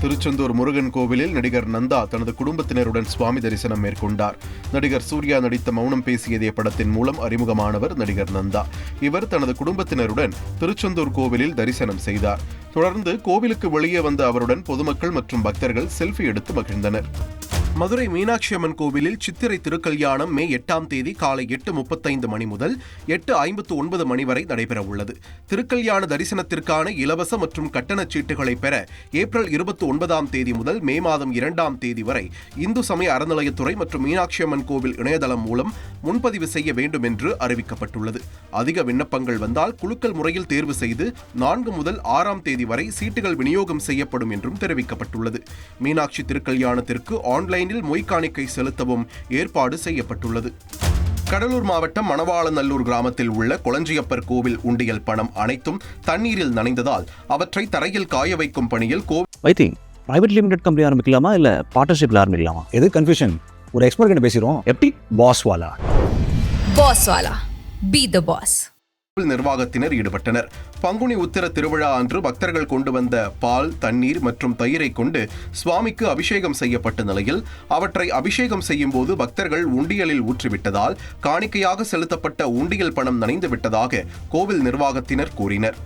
திருச்செந்தூர் முருகன் கோவிலில் நடிகர் நந்தா தனது குடும்பத்தினருடன் சுவாமி தரிசனம் மேற்கொண்டார். நடிகர் சூர்யா நடித்த மௌனம் பேசியதே படத்தின் மூலம் அறிமுகமானவர் நடிகர் நந்தா. இவர் தனது குடும்பத்தினருடன் திருச்செந்தூர் கோவிலில் தரிசனம் செய்தார். தொடர்ந்து கோவிலுக்கு வெளியே வந்த அவருடன் பொதுமக்கள் மற்றும் பக்தர்கள் செல்ஃபி எடுத்து மகிழ்ந்தனர். மதுரை மீனாட்சி அம்மன் கோவிலில் சித்திரை திருக்கல்யாணம் மே எட்டாம் தேதி காலை எட்டு முப்பத்தைந்து மணி முதல் எட்டு ஐம்பத்து ஒன்பது மணி வரை நடைபெற உள்ளது. திருக்கல்யாண தரிசனத்திற்கான இலவச மற்றும் கட்டணச் சீட்டுகளை பெற ஏப்ரல் இருபத்தி ஒன்பதாம் தேதி முதல் மே மாதம் இரண்டாம் தேதி வரை இந்து சமய அறநிலையத்துறை மற்றும் மீனாட்சி அம்மன் கோவில் இணையதளம் மூலம் முன்பதிவு செய்ய வேண்டும் என்று அறிவிக்கப்பட்டுள்ளது. அதிக விண்ணப்பங்கள் வந்தால் குழுக்கள் முறையில் தேர்வு செய்து நான்கு முதல் ஆறாம் தேதி வரை சீட்டுகள் விநியோகம் செய்யப்படும் என்றும் தெரிவிக்கப்பட்டுள்ளது. மீனாட்சி திருக்கல்யாணத்திற்கு ஆன்லைன் ஆன்லைனில் மொய்காணிக்கை செலுத்தவும் ஏற்பாடு செய்யப்பட்டுள்ளது. கடலூர் மாவட்டம் மணவாளநல்லூர் கிராமத்தில் உள்ள கொளஞ்சியப்பர் கோவில் உண்டியல் பணம் அனைத்தும் தண்ணீரில் நனைந்ததால் அவற்றை தரையில் காய வைக்கும் பணியில் கோவில் பிரைவேட் லிமிடெட் கம்பெனி ஆரம்பிக்கலாமா இல்லை பார்ட்னர்ஷிப்பில் ஆரம்பிக்கலாமா? எது கன்ஃபியூஷன் ஒரு எக்ஸ்பர்ட் கிட்ட பேசிடுவோம். எப்படி? பாஸ் வாலா. Boss Wala. Be the boss. நிர்வாகத்தினர் ஈடுபட்டனர். பங்குனி உத்திர திருவிழா அன்று பக்தர்கள் கொண்டு வந்த பால் தண்ணீர் மற்றும் தயிரை கொண்டு சுவாமிக்கு அபிஷேகம் செய்யப்பட்ட நிலையில் அவற்றை அபிஷேகம் செய்யும் போது பக்தர்கள் உண்டியலில் ஊற்றிவிட்டதால் காணிக்கையாக செலுத்தப்பட்ட உண்டியல் பணம் நனைந்து விட்டதாக கோவில் நிர்வாகத்தினர் கூறினர்.